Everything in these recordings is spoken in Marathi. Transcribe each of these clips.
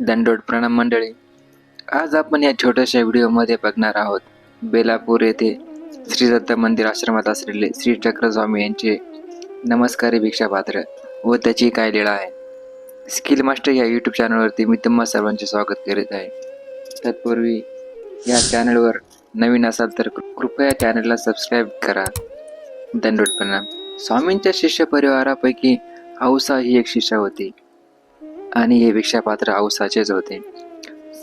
दंडोट प्रणाम मंडळी. आज आपण या छोट्याशा व्हिडिओमध्ये बघणार आहोत. बेलापूर येथे श्री दत्त मंदिर आश्रमात असलेले श्री चक्रस्वामी यांचे नमस्कारी भिक्षापात्र व त्याची काय लीळा आहे. स्किल मास्टर या यूट्यूब चॅनलवरती मी तुम्हा सर्वांचे स्वागत करीत आहे. तत्पूर्वी या चॅनलवर नवीन असाल तर कृपया चॅनलला सबस्क्राईब करा. दंडोट प्रणाम. स्वामींच्या शिष्य परिवारापैकी हौसा ही एक शिष्य होती. आणि हे भिक्षापात्र औसाचेच होते.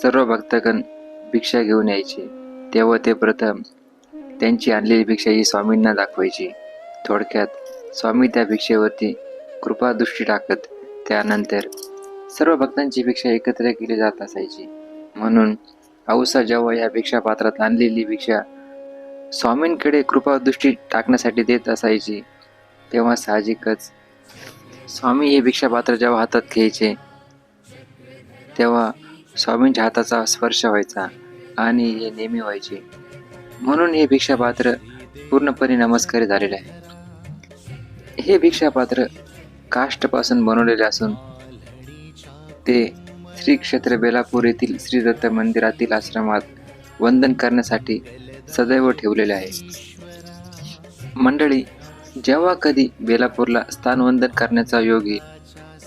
सर्व भक्तगण भिक्षा घेऊन यायचे. तेव्हा ते प्रथम त्यांची आणलेली भिक्षा ही स्वामींना दाखवायची. थोडक्यात स्वामी त्या भिक्षेवरती कृपादृष्टी टाकत त्यानंतर सर्व भक्तांची भिक्षा एकत्र केली जात असायची. म्हणून औसा जेव्हा या भिक्षापात्रात आणलेली भिक्षा स्वामींकडे कृपादृष्टी टाकण्यासाठी देत असायची तेव्हा साहजिकच स्वामी हे भिक्षापात्र जेव्हा हातात घ्यायचे तेव्हा स्वामींच्या हाताचा स्पर्श व्हायचा आणि हे नेहमी व्हायचे. म्हणून हे भिक्षापात्र पूर्णपणे नमस्कार झालेले आहे. हे भिक्षापात्र काष्टपासून बनवलेले असून ते श्री क्षेत्र बेलापूर येथील श्री दत्त मंदिरातील आश्रमात वंदन करण्यासाठी सदैव ठेवलेले आहे. मंडळी जेव्हा कधी बेलापूरला स्थानवंदन करण्याचा योग येईल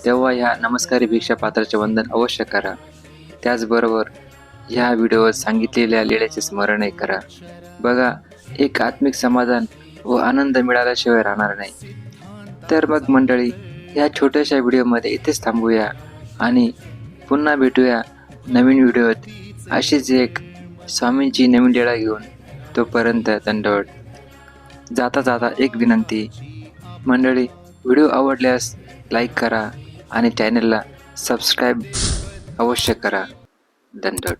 तेव्हा ह्या नमस्कारी भिक्षा पात्राचे वंदन अवश्य करा. त्याचबरोबर ह्या व्हिडिओवर सांगितलेल्या लिळ्याचे स्मरणही करा. बघा एक आत्मिक समाधान व आनंद मिळाल्याशिवाय राहणार नाही. तर मग मंडळी या छोट्याशा व्हिडिओमध्ये इथेच थांबूया आणि पुन्हा भेटूया नवीन व्हिडिओत. अशीच एक स्वामींची नवीन लिळा घेऊन तोपर्यंत दंडवट. जाता जाता एक विनंती. मंडळी व्हिडिओ आवडल्यास लाईक करा. आणि चॅनलला सबस्क्राईब अवश्य करा. धन्यवाद.